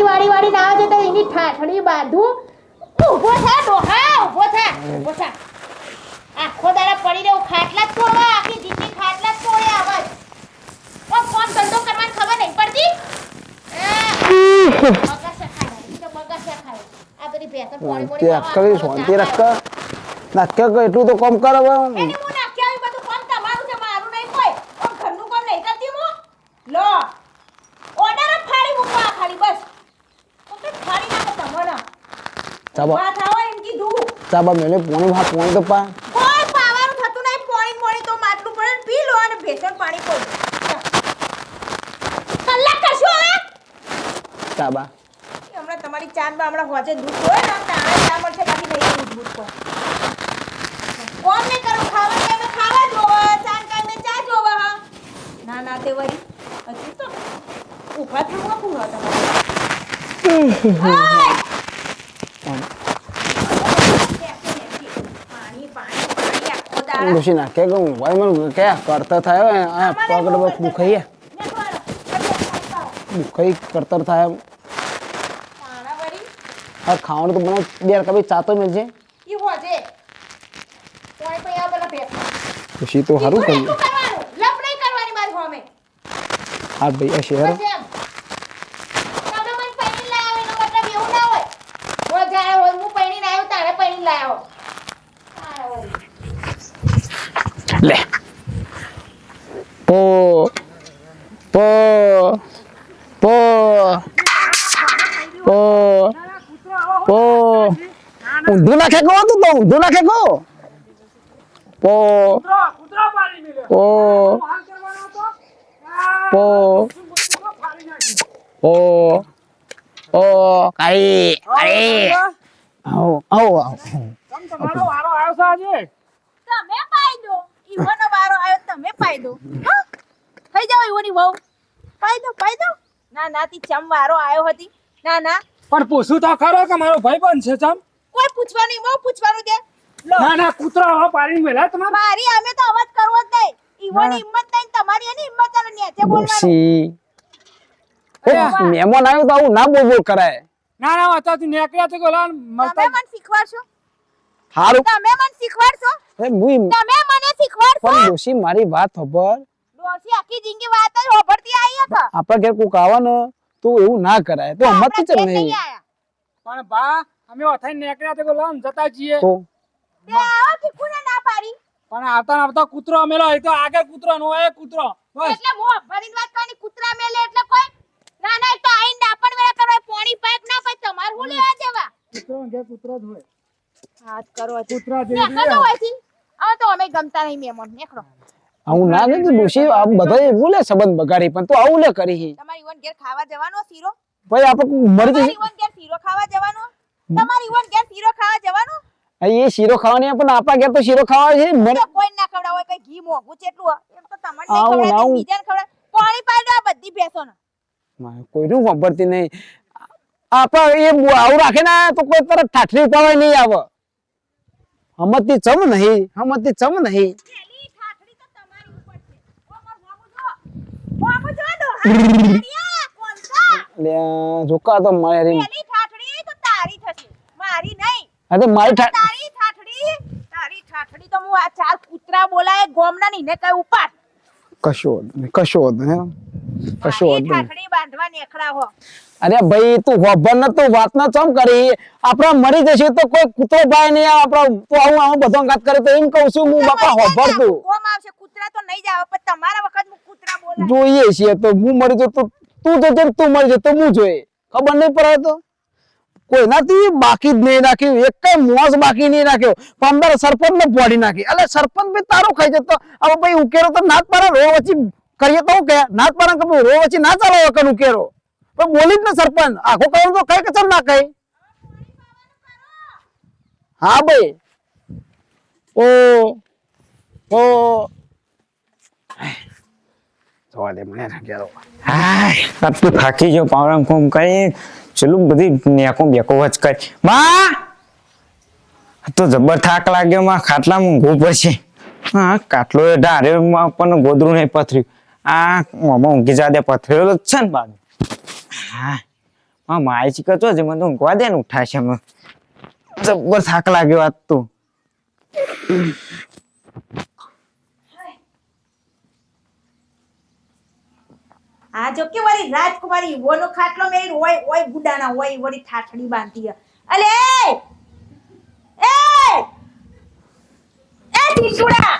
પાણી વાળી વાળી ના આવે તો એની ઠાઠડી બાંધું. ઊભો થા ડોહા ઊભો થા ઊભો થા. આખો દાડા પડી રહ્યો ખાટલા જ તોડવા આખી જિંદગી ખાટલા જ તોડે આવાજ ઓ ફોન ધંધો કરવાની ખબર નહીં પડતી? આ બધી ભેંસો પોણી ખાવા એટલું તો કામ કરે હવે. એને હું નાખ્યા આવી બધું કામ તમારું છે મારું નહીં કોઈ પણ ઘરનું કામ નહીં કરતી હું લો ઓર્ડર જ ફાડી મૂકવા આ ખાલી બસ તો કંઈ ફાડી નાખો તમારા વાત આવો એમ કીધું. ચાબા મેને પોણી ભા પોણી તો પા. કોઈ પાવાનું થતું નહીં પોણી મોણી તો માટલું પડે પી લો અને ભેસણ પાણી પી કલાક કરશો હવે. ચાબા હમણાં તમારી ચાંદમાં હમણાં હોજે દૂધ હોય ને તારે ચા મળશે બાકી નહીં દૂધ દૂધ કોઈ કોમ નહીં કરું ખાવા ટાઈમે ખાવા ચાન ચા ટાઈમે ચા જોવે હા. ના ના તે વરી હજુ તો ઊભા થવું આપું તમારે ઓય! પાણી પાણી પાણી આખો દાડો ડોસી નાખે કે હું ભાઈ મને કે કરતર થાય હવે આ પગડ બસ દુખાઈએ દુખાઈ કરતર થાય એમ. આ ખાવાનું તો મને બે કભી ચાતો મળશે ડોસી તો સારું કર્યું હા ભાઈ આ શહેર લે. પો પો પો પો પો. ઊંધું નાખે કહો તું તો, ઊંધું નાખે કહો પો પો પો પો ઓ કાઈ અરે આવો આવો આવો. તમારો વારો આવ્યો છે આજે? ઈવોનો વારો આવ્યો તમે ફાયદો થઈ જાવ ઈવોની વહુ. ફાયદો ફાયદો ના ના તી ચમ વારો આવ્યો હતી. ના ના. પણ પૂછું તો ખરો કે મારો ભાઈ પણ છે ચમ? કોઈ પૂછવાની બહુ પૂછવાનું છે ના ના કૂતરો હવે પાડી મેલા તમારે. મારી અમે તો અવાજ કરવો જ નહીં. ઈવોની હિંમત નહીં તમારી એની હિંમત ચાલો નેચે બોલવાનું. મહેમાન આવ્યો તો આવું ના બોલ બોલ કરાય. ના ના અત્યારથી નીકળ્યા તો ગોલા તમે મને શીખવાડશો? હારું. તમે મને શીખવાડશો? એ મુઈ તમે મને શીખવાડશો? પણ ડોશી મારી વાત ખબર ડોશી આખી જિંદગી વાત જ હોભળતી આવી હતા આપણા ઘેર કોક આવે ને તો એવું ના કરાય. તો હિંમત જ નહીં? પણ બા અમે ઓથાઈ નીકળ્યા તો ગોલા જતા જઈએ. તો? તે આવો કે કોને ના પાડી. પણ આવતા આવતા કૂતરો અમેલો એ તો આગળ કૂતરો નો એ કૂતરો. બસ. એટલે મો ભરીને વાત કરવાની કૂતરા મેલે એટલે કોઈ ના ના તો આઈને ડાપણ વેરા કરવા પોણી પાઇપ ના પાઇપ તમાર હું લેવા દેવા? કૂતરો ઘેર કૂતરો જ હોય. હાથ કરો કૂતરા તો અમે ગમતા નહીં મેમોન નેખડો આવું ના કીધું ડોસી આ બધા એવું સંબંધ બગાડી પણ તો આવું લે કરી તમારી ઈવન ઘેર ખાવા જવાનો શીરો? ભાઈ આપણે મરી જશે. ઈવન ઘેર શીરો ખાવા જવાનો? તમારી ઈવન ઘેર શીરો ખાવા જવાનો? એ શીરો ખાવાની પણ આપા ઘેર તો શીરો ખાવા છે મરી કોઈ ના ખવડાવ હોય કઈ ઘી મોંઘું ચેટલું હોય એમ તો તમને નહીં આવું બીજાને ખવડાવે પાણી દો આ બધી ભેંસોને. ને કોઈનું વાપરતી નહીં. આપણા એ આવું રાખે ને તો કોઈ તરત ઠાઠરી ઉપાડવા નહીં આવે. હમતી ચમ નહીં હમતી ચમ નહીં. તો લે ઠાઠડી તારી થશે. મારી નહીં. અરે મારી તારી ઠાઠડી તારી ઠાઠડી તો હું આ ચાર કૂતરા બોલાય ગોમના ની ને કઈ ઉપાડ. કશો કશો વાંધો કશો. ઠાઠડી બાંધવા નેખડા હો. અરે ભાઈ તું ખબર ન તું વાત ના ચમ કરી? આપણે મરી જશે તો કોઈ કૂતરો ભાઈ નહીં આપડા તો આવું આવું બધો વાત કરે તો એમ કહું છું હું બાપા હોભર તું આવશે કૂતરા તો નહીં જાવ પણ તમારા વખત હું કૂતરા બોલા જોઈએ છીએ તો હું મરી જો તો તું તો જેમ તું મરી જતો હું જોઈએ. ખબર નહીં પડે તો? કોઈનાથી બાકી જ નહીં નાખ્યું એક કઈ મોસ બાકી નહીં નાખ્યો. પંદર સરપંચ ને પોડી નાખી. એટલે સરપંચ ભાઈ તારો ખાઈ જતો. હવે ભાઈ ઉકેરો તો નાથ પારા રો વચ્ચે કરીએ તો હું કે નાથ પારા કે રો વચ્ચે ના ચાલો વખત ઉકેરો. પણ બોલી જ ને સરપંચ. આખો કહ્યું તો કઈ કચર ના કઈ હા ભાઈ. ઓ ઓ. જોવા દે મને ના કહેતો આટલું થાકી ગયો પાવરામ કોમ કઈ ચલું બધી નેકો બેકો વચ કરી. માં તો જબર થાક લાગ્યો માં ખાટલા ઊંઘવું પડશે. હા કાટલો ડારે પણ ગોદરું નહીં પથર્યું. આ મોમાં ઊંઘી જાદે પથરેલો જ છે ને બાદ હા. માય ચીકર તો મને તો ઊંઘવા દે ને ઉઠાશે અમે જબ્બર થાક લાગ્યો આજ તો. આ જો કે વળી રાજકુમારી ઓનો ખાટલો મેરી ઓય ઓય ગુડાના ઓય વળી ઠાઠડી બાંધી. અલે એ એ ટીચુડા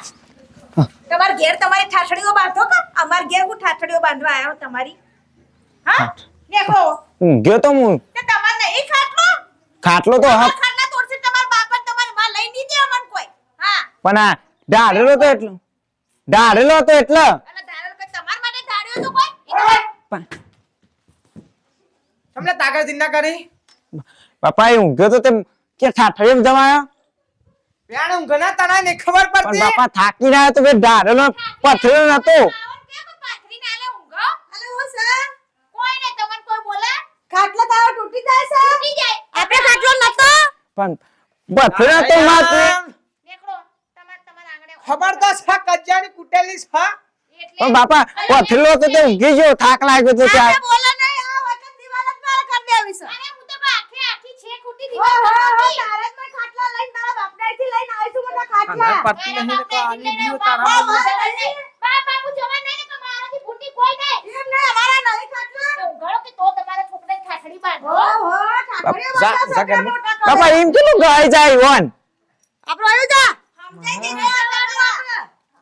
તમાર ઘેર તમારી ઠાઠડીઓ બાંધો કા? અમાર ઘેર હું ઠાઠડીઓ બાંધવા આવ્યો તમારી? હા. નીકળો. ગયો તો હું. તે તમાર નહીં ખાટલો? ખાટલો તો હા. ખાટલા તોડશે તમાર બાપ ને તમારમાં લઈ નહીં દેવા મન કોઈ. હા. પણ આ ડાળેલો તો એટલો. ડાળેલો તો એટલો. અને ધારણ કે તમાર માટે ધાડ્યો તો કોઈ? પણ તમને તાગર જિંદા કરી? બાપા એ ઊંઘ્યો તો તે કે ઠાઠરે જમાયો? પ્યાણ ઊંઘ ના તને ને ખબર પણ પડતી બાપા થાકી રહ્યા તો બે ડાળેલો પથરેલો નતો. કેમ પાથરીને આલે ઊંઘો અલે સર કોઈ ને તમને કોઈ બોલે ખાટલો તારો તૂટી જાય છે? તૂટી જાય. આપણે ખાટલો નતો. પણ પથરેલો તો માત્ર દેખો તમાર તમાર આંગણે ખબર તો છે કજ્જાની કુટેલી છે પણ બાપા પથરેલો તો તે ઊંઘી ગયો થાક લાગ્યો તો આપણે બોલો નહીં. આ વખત દિવાલત માર કરી દેવી છે. અરે હું તો આખે આખી છે ખૂટી દિવાલ કરી તારે જ મેં ખાટલા લઈને તારા બાપને લઈને આવી છું મને ખાટલા પડતી નહીં તો આની આલી તારા બાપ બાપુ જવા નહીં કે મારાથી ફૂટી કોઈ નહીં એમ નહીં અમારા નહીં ખાટલા ઉઘાડો કે તો તમારા છોકરાને ખાટડી બાંધો ઓહો ઠાકડીઓ જા, જા ઘરમાં. બાપા એમ કેલું ગાય જાય વન? આપણો આવ્યો જા. સમજાઈ ગઈ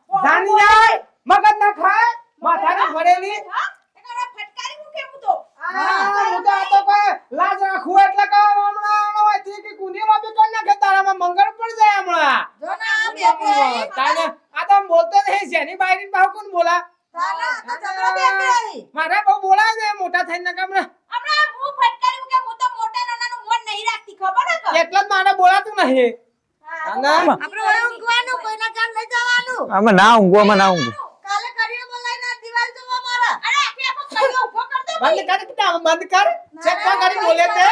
જાની આય મગજ ના ખાય માથાની ફરેલી ફટકારી મૂકે હું તો? હા હું તો આ તો લાજ રાખું એટલે કે હમણાં હોય તી કે કુંડી લોબી કરી નાખે તારામાં મંગળ પડ જાય હમણાં. જો ના આ બે તાને આ તો બોલતો નહીં જેની બાયરી બાહુ કોણ બોલા? તારા આ ઝઘડો બે મારા બહુ બોલાય છે મોટા થઈને કે હમણાં હમણાં હું ફટકારી મૂકે હું તો મોટા નાનાનું મોન નહીં રાખતી ખબર હે કે એટલે જ મારે બોલાતું નહીં. આપણે ઊંઘવાનું કોઈના કામ લઈ જવાનું. અમે ના ઊંઘો અમે ના ઊંઘો કાલે કરીએ બોલાઈને આ દિવાલ જોવા મારા. અરે આખી આખો કરિયો ઊભો કર દે બંધ કર બેટા બંધ કર. ચેક કરી બોલે તે.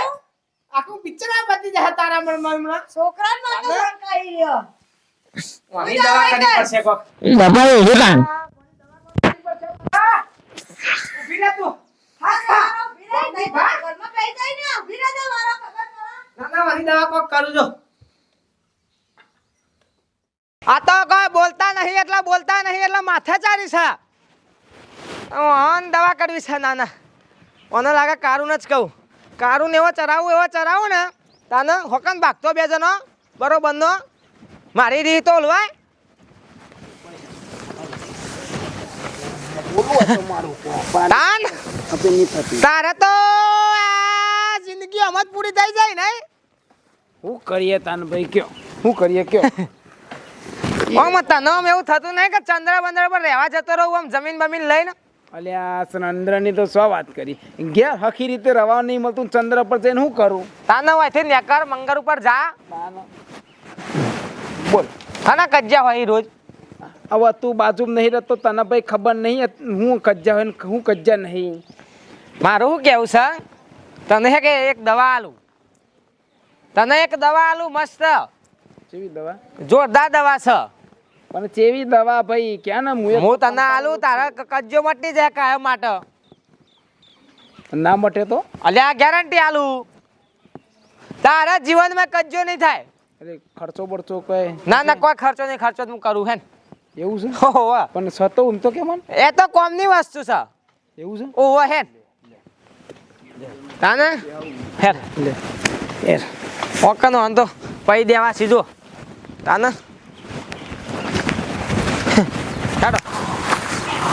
આખું પિક્ચર આ બધી જાય તારા મનમાં હમણાં. છોકરાને માટે તાને? રહ્યો. આની દવા કરવી પડશે કોક. બાપા એ હેતાન ઊભી રહે તું. હા હા ઊભી રહી નહીં તો ઘરમાં બેહી જાય ને ઊભી રહે તો મારો ખબર પડે દવા કોક કરું જો આ તો કોઈ બોલતા નહીં, એટલે બોલતા નહીં, એટલે માથે ચારી છે. ઓન દવા કરવી છે, નાના. ઓને લાગે કારું જ કહું. કારું એવો ચરાવું એવો ચરાવું ને, તાને હોકન ભાગતો બે જણો, બરોબર નો? મારી રીત તો ઓલવાય તારે તો જિંદગી આમ પૂરી થઈ જાય ને શું કરીએ તાન ભાઈ કયો? શું કરીએ કયો? ઓમ તને આમ એવું થતું નહીં કે ચંદ્ર બંદર પર રહેવા જતો રહું આમ જમીન બમીન લઈને. અલ્યા ચંદ્રની તો સો વાત કરી? ઘેર હખી રીતે રવા નહીં મળતું ચંદ્ર પર જઈને શું કરું? તાને હોયથી નેકર મંગળ ઉપર જા. બોલ. અને કજ્જા હોય રોજ. હવે તું બાજુ નહીં રહેતો તને ભાઈ ખબર નહીં હું કજ્જા હોય હું કજ્જા નહીં. મારું શું કેવું છે? તને હે કે એક દવા આલું? તને એક દવા આલું મસ્ત. કેવી દવા? જોરદાર દવા છે. પણ ચેવી દવા ભાઈ? ક્યાં ને હું તને આલું તારા કજ્જો મટી જાય કાયમ માટે. ના મટે તો? અલ્યા ગેરંટી આલું. તારા જીવનમાં કજ્જો નહીં થાય. અરે ખર્ચો બરચો કઈ ના ના કોઈ ખર્ચો નહીં ખર્ચો તો હું કરું હે એવું છે? ઓહો પણ સતો ઊંઘ તો કેમ એ તો કોમની વસ્તુ છે. એવું છે? ઓહો હે તાને? હેર. લે એર ઓકે નો વાંધો. પૈ દેવા સીધો. તાને. કાઢો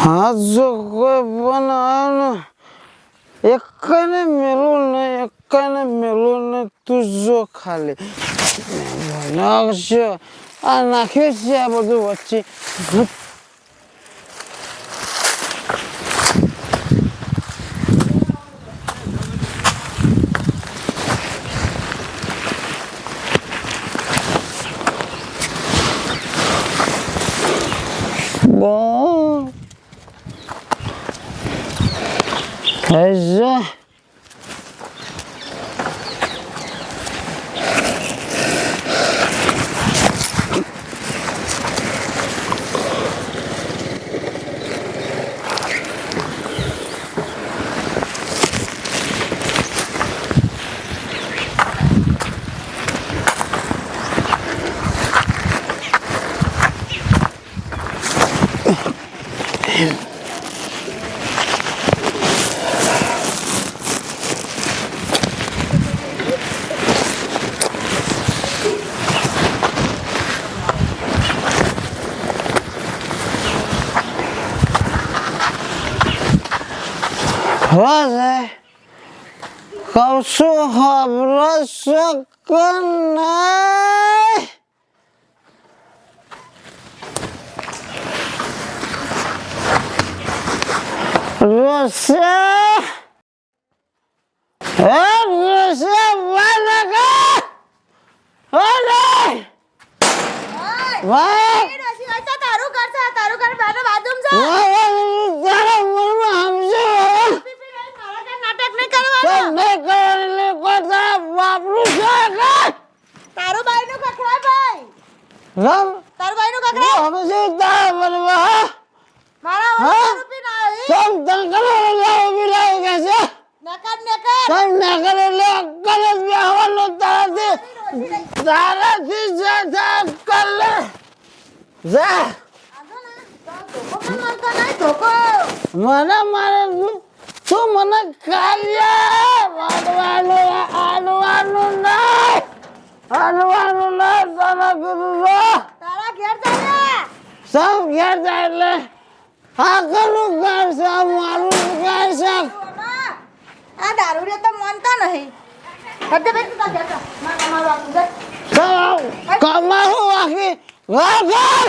હા, જો કોઈ ને એકને મેલું ને એકને મેલું ને તું જો ખાલી. આ નાખ્યું છે આ બધું વચ્ચે. Mas. કહું છું હબરો શકો નહીં રોશે હે રોશે વાનગા ઓલે વાહ તારું કરશે તારું બેઠો બાજુમ છે તારા મનમાં સમજો નાટક નહીં કરવાનું તમને કરીને કોઈ વાપરું છે કે તારું બાઈનું કકડા ભાઈ રમ? તારું બાઈનું કકડા હું સમજુ તારા મનમાં મારા વાળા રૂપી ના આવી. સમ તંકલો લાવ બિલાવ કે છે. નકર નકર. સમ ના લે લે બે હવાનો તારાથી. તારાથી જે થાય કર લે. જા. ને. મને મારે તું- તું મને કાર્ય? વાળવાનું આડવાનું નહીં. આડવાનું નહીં તને કીધું છો. તારા ઘેર જાય સૌ ઘેર જાય એટલે આ કરું ઘર છે મારું ઘર છે. આ દારૂ રે તો માનતા નહીં. હદે બે તું ઘેર જા. માર તમારું આપું છે. સૌ કમારું બાકી ઘર ઘર.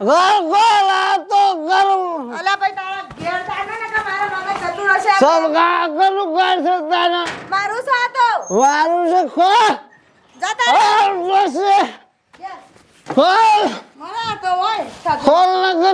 ઘર ઘર આ તો કરું અલા ભાઈ તારા ઘેર જાય ને કે મારા મગજ જતું રહેશે સૌ આ કરું ઘર છે તારા. મારું સાતો મારું છે જા તારે ખોલ ઘેર. ખોલ મારા તો હોય. સાતો. ખોલ નાખે?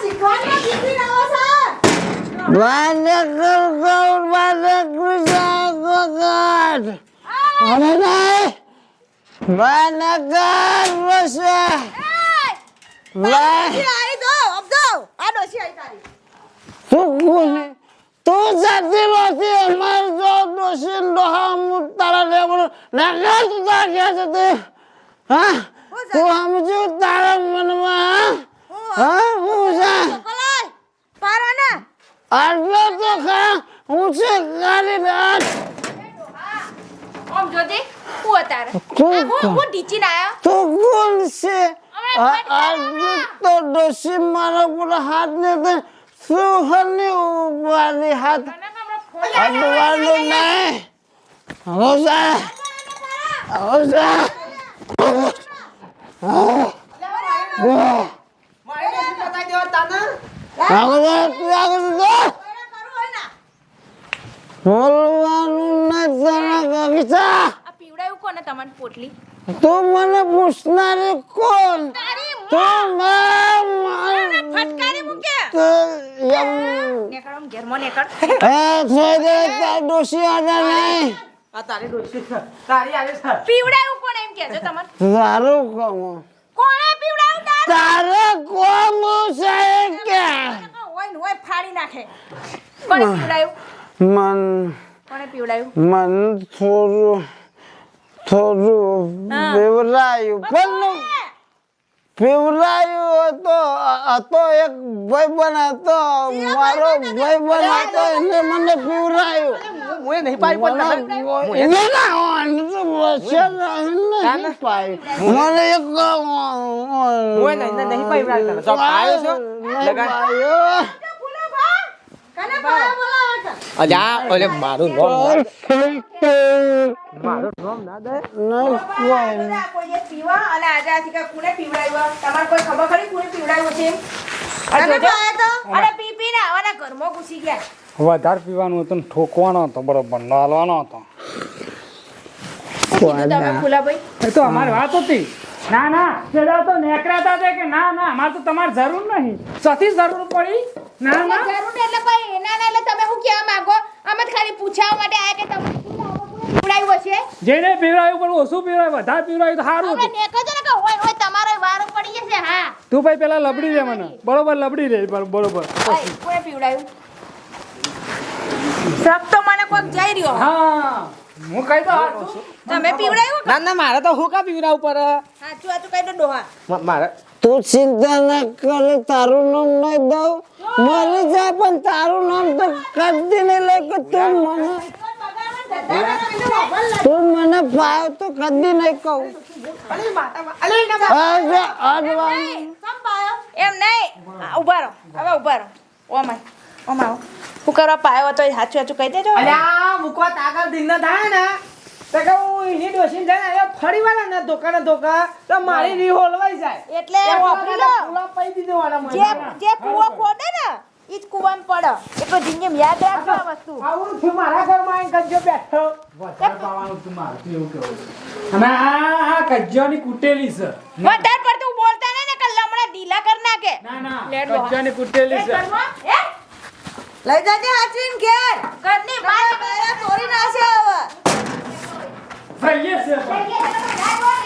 આ શીખવાડમાં દીકરી લાવો છો. બહાર નાખો ગૌર બહાર નાખો જાગો ગાઢ અને નહીં બહાર નાખો હું હા છે? ચોકોલાય, પારો ને. આટલો તો ખરા હું છે ગાડી રાત આમ જોજે, હું અતારે. હું- હું ઢીચીને આયો. તું કોણ છે. આટલી તો ડોશી મારા પર હાથ ને તે શું હની ઉપાડી હાથ અડવાનું નહીં. બતાવી દેવા તને બોલવાનું નથી આ પીવડાયું કોને તમારી પોટલી? તું મને પૂછનારી કોણ તારી ફટકારી મૂકે નેકળ આમ ઘેરમાં નેકળ એ થઈ ડોસી આડા નહીં આ તારી ડોશી તારી આવી છે પીવડાયું કોને એમ કહેજો તમારે? તારું કોણ? કોણે પીવડાયું તારે? કોણ છે કે? હોય ને હોય ફાડી નાખે. કોણે પીવડાયું મન કોને પીવડાયું મન થોડું થોડું બેવરાયું પણ પીવરાયું હતો હતો એક ભાઈ હતો મારો ભાઈ હતો એટલે મને પીવરાયું હું નહીં પાઈ પણ મને ના, એક હું નહીં નહીં પાયો છો કને પાયા ઓલે મારું નોમ મારું નોમ ના દે. નહીં કોઈ. પીવા અને આજે આથી કે કોને પીવડાવ્યું? તમારે કોઈ ખબર ખરી કોને પીવડાવ્યું છે? આ જોજો. અરે પી પી ને આવાના ઘરમાં ઘૂસી ગયા. વધારે પીવાનું હતું ઠોકવાનો હતો બરોબર નાલવાનો હતો. તો અમારી વાત હતી. ના ના પેલા તો નેકરાતા હતા કે ના ના અમારે તો તમારે જરૂર નહીં. સતી જરૂર પડી. ના ના જરૂર એટલે ભાઈ એના ના એટલે તમે હું કહેવા માંગો? અમે ખાલી પૂછવા માટે આયા કે તમને શું લાવો, કોને હશે જેને પીવડાયું પણ ઓછું પીવડાયું વધારે પીવડાયું તો સારું હતું. નેકો છો ને કે હોય હોય તમારો વારો પડી જશે હા. તું ભાઈ પેલા લબડી દે મને. બરોબર લબડી દે બર- બરોબર. ઓય, કોને પીવડાવ્યું? સબ તો મને કોક જઈ રહ્યો. હા. હું કહી દઉં તમે પીવડાવ્યું ના ના મારે તો હું કા ઉપર સાચું સાચું કઈ દો ડોહા. મારે તું ચિંતા ના કરે તારું નામ નહીં દઉં. મરી જાય પણ તારું નામ તો કદી નહીં લે કે તું મને. તું મને પાયો તો કદી નહીં કહું. એમ નહીં. આ, ઊભા રહો. હવે ઊભા રહો. ઓમ ઓમ હું કરવા પાયો તો સાચું સાચું કહી દેજો. અલ્યા મૂકવા તાગર દિન થાય ને. તો કે હું એની ડોસીને જાય ને ફરી વાળા ને ધોકા ને ધોકા તો મારી રી હોલવાઈ જાય. એટલે કુવા લો દીધો આના મને. જે જે કુવો ખોદે ને ઈ જ કુવાન પડે. એટલો જિંદગી યાદ રાખજો આ વસ્તુ. આવું છું મારા ઘરમાં આવીને કજો બેઠો. વધારે પાવાનું તું મારું તો એવું કહેવું છે. અને આ આ કજ્જાની કુટેલી છે. વધારે પડતું બોલતા નહીં ને કે લમણા ઢીલા કર નાખે. ના ના. ડોહા. કુટેલી છે. લઈ જાજે આચીન ઘેર. ઘરની બહાર બહાર ચોરી નાખશે હવે. છે. તો તો કૂતરું ના આવે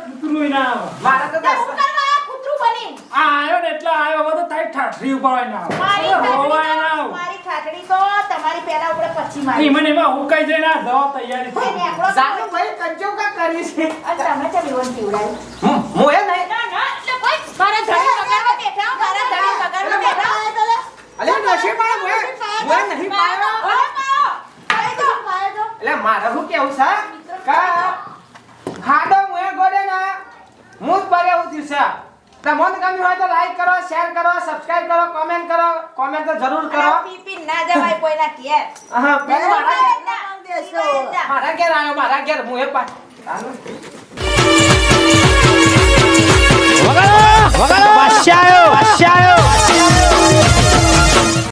મારા તો દસ હું કરવા આ કૂતરું બની આ આયો ને એટલે આયો હવે તારી ઠાઠરી ઉપર ના મારી ના ઠાઠડી તો- આવે મારી ઠાઠડી તો તમારી પહેલા ઉપડે પછી મારી મને એમાં હું કઈ જઈને આ તૈયારી કોઈ થઈ નેકળો જાનુ ભાઈ કજ્જો કા કરી છે અને તમે ચમ એવોને પીવડાવ્યું? હું હું એ નહીં ના, ના, એટલે કોઈ મારા ધણી પગારમાં બેઠા મારા ધણી પગારમાં બેઠા હો. અલ્યા નશી માં હું હું નહીં પાયો ઓય પાયો. પાયો એટલે મારે શું કેવું છે કા ખાડો હું ગોડે ના હું જ પડે એવું થયું છે તમને ગમ્યું હોય તો લાઈક કરો શેર કરો સબસ્ક્રાઇબ કરો કોમેન્ટ કરો કોમેન્ટ તો જરૂર કરો. પીપી ના જવાય કોઈના ઘેર. હા પ્લીઝ મારા ના. મારા ઘેર આવ્યો મારા ઘેર હું એ પા વગાડો વગાડો. બાદશાહ આવ્યો